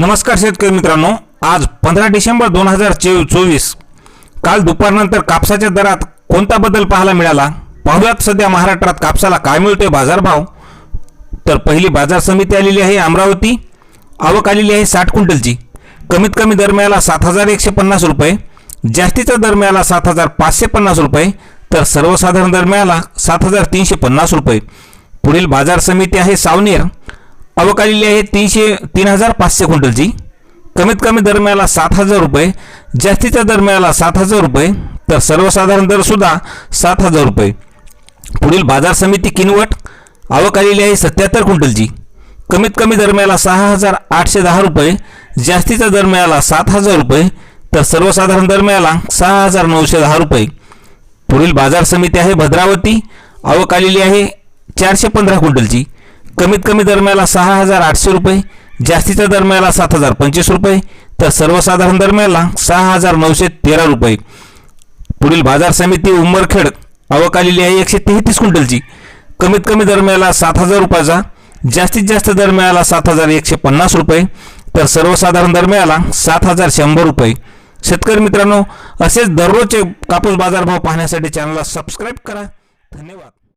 नमस्कार शेतकरी मित्रांनो आज पंधरा डिसेंबर दोन हजार चोवीस. काल दुपारनंतर कापसाच्या दरात कोणता बदल पाहायला मिळाला? पाहुयात सध्या महाराष्ट्रात कापसाला काय मिळतोय बाजारभाव? तर पहिली बाजार समिती आलेली आहे अमरावती. आवक आलेली आहे साठ क्विंटलची. कमीत कमी दर मिळाला सात हजार एकशे पन्नास रुपये. जास्तीचा दर मिळाला सात हजार पाचशे पन्नास रुपये. तर सर्वसाधारण दर मिळाला सात हजार तीनशे पन्नास रुपये. पुढील बाजार समिती आहे सावनेर. आवक आलेली आहे तीनशे तीन हजार पाचशे क्विंटलची. कमीत कमी दर मिळाला सात हजार रुपये जास्तीचा दर मिळाला सात हजार रुपये तर सर्वसाधारण दर सुद्धा सात हजार रुपये. पुढील बाजार समिती किनवट आवक आलेली आहे सत्याहत्तर क्विंटलची. कमीत कमी दर मिळाला सहा हजार आठशे दहा रुपये जास्तीचा दर मिळाला सात हजार रुपये तर सर्वसाधारण दर मिळाला सहा हजार नऊशे दहा रुपये. पुढील बाजार समिती आहे भद्रावती आवक आलेली आहे चारशे पंधरा क्विंटलची. कमीत कमी दरम्याला सहा हजार आठशे रुपये जास्तीच्या दरम्याला सात हजार पंचवीस रुपये तर सर्वसाधारण दरम्याला सहा हजार नऊशे तेरा रुपये. पुढील बाजार समिती उंबरखेड आवक आलेली आहे एकशे तेहतीस क्विंटलची. कमीत कमी दरम्याला सात हजार रुपयाचा जास्तीत जास्त दरम्याला सात हजार एकशे पन्नास रुपये तर सर्वसाधारण दरम्याला सात हजार शंभर रुपये. शेतकरी मित्रांनो असेच दररोजचे कापूस बाजारभाव पाहण्यासाठी चॅनलला सबस्क्राईब करा. धन्यवाद.